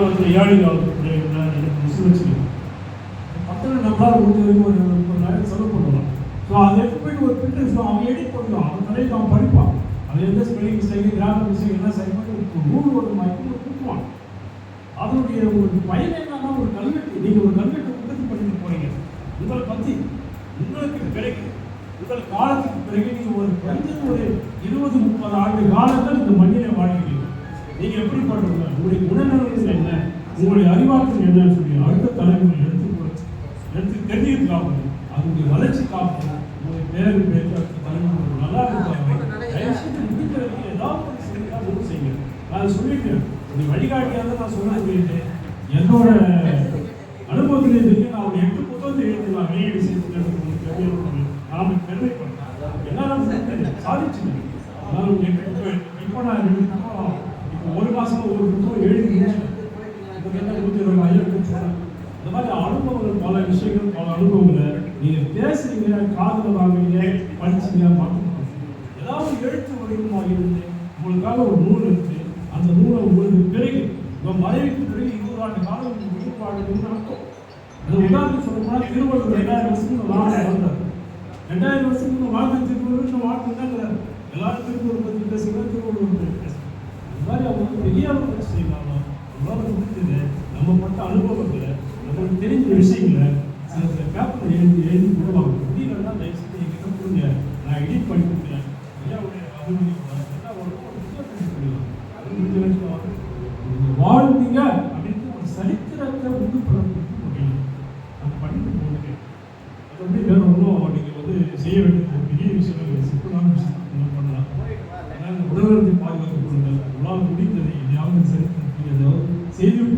ஏழைகள் வச்சுக்கலாம் மக்கள் நம்மளால் முடிஞ்ச வரைக்கும் செலவு பண்ணலாம் ஸோ அதை எடுத்து ஒரு பிரிண்டர் அவன் எடிட் பண்ணுவான் அவன் தலையில் அவன் படிப்பான் அது எந்த ஸ்பெல்லிங் மிஸ்டேக் கிராமர் மிஸ்டேக் எல்லாம் சரி பண்ணி ஒரு நூறு ஒரு மாய்க்கு கொடுத்துருவான் அதனுடைய ஒரு பயன் என்னன்னா ஒரு கல்வெட்டு. நீங்கள் ஒரு கல்வெட்டு உற்பத்தி பண்ணிட்டு போறீங்க. உங்களை பற்றி உங்களுக்கு பிறகு உங்கள் காலத்துக்கு பிறகு நீங்கள் ஒரு குறைஞ்சது ஒரு இருபது முப்பது ஆண்டு காலங்கள் இந்த மண்ணிலே வாழ்கிறீங்க நீங்க எப்படி பண்றீங்க உங்களுடைய குணநலன்கள் என்ன? உங்களுடைய அறிவாற்றல் என்னன்னு சொல்லி அடுத்த தலைமுறை எடுத்து எடுத்து தெரிஞ்சு காப்பது அதனுடைய வளர்ச்சி காப்பது உங்களுடைய பேரு பேச்சு அடுத்த தலைமுறை நல்லா இருக்காங்க தயவு ஏதாவது செய்யுங்க ஒன்று செய்யுங்க. நான் சொல்லிட்டேன். இந்த வழிகாட்டியாக நான் சொல்ல சொல்லிட்டேன் என்னோட அனுபவத்திலே தெரியும் நான் ஒரு எட்டு புத்தகத்தை எழுதலாம் வெளியீடு செய்து நாம பெருமைப்படுறேன் எல்லாரும் சாதிச்சுங்க அதனால எட்டு இப்போ நான் எழுதினா ஒரு மாசமா ஒரு புத்தகம் எழுதி இப்போ என்ன நூற்றி இருபது ஐயாயிரம் சொன்னேன் இந்த மாதிரி அனுபவங்கள் பல விஷயங்கள் பல அனுபவங்களை நீங்கள் பேசுறீங்க காதுல வாங்குறீங்க படிச்சீங்க பார்த்துக்கணும் ஏதாவது எழுத்து வடிவமாக இருந்து உங்களுக்காக ஒரு நூல் இருக்கு. அந்த நூலை உங்களுக்கு பிறகு உங்க மறைவுக்கு பிறகு இருபது ஆண்டு காலம் உங்களுக்கு உயிர் அர்த்தம் அது உதாரணம் சொல்ல போனா திருவள்ளுவர் ரெண்டாயிரம் வருஷத்துக்கு வாழ்க்கை வந்தார் ரெண்டாயிரம் வருஷத்துக்கு வாழ்க்கை திருவள்ளுவர் வாழ்க்கை தான் எல்லாரும் திருவள்ளுவர் பற்றி பேசுகிறார் திருவள்ளுவர் பற்றி பேசுகிறாங்க இந்த மாதிரி அவங்க பெரிய அளவுக்கு செய்யலாமா நம்மளால முடிஞ்சது நம்ம மட்டும் அனுபவங்களை நம்மளுக்கு தெரிஞ்ச விஷயங்களை சில சில பேப்பர் எழுதி எழுதி போடுவாங்க முடியலன்னா தயவு செஞ்சு எங்கிட்ட கொடுங்க. நான் எடிட் பண்ணி கொடுக்குறேன். ஐயாவுடைய அனுமதி என்ன முடிஞ்ச வரைக்கும் வாழ்ந்தீங்க அப்படின்னு ஒரு சரித்திரத்தை உண்டு பண்ண முடியும் அது பண்ணிட்டு போகுது அது வந்து வேற ஒன்றும் நீங்கள் வந்து செய்ய வேண்டிய பெரிய விஷயம் teve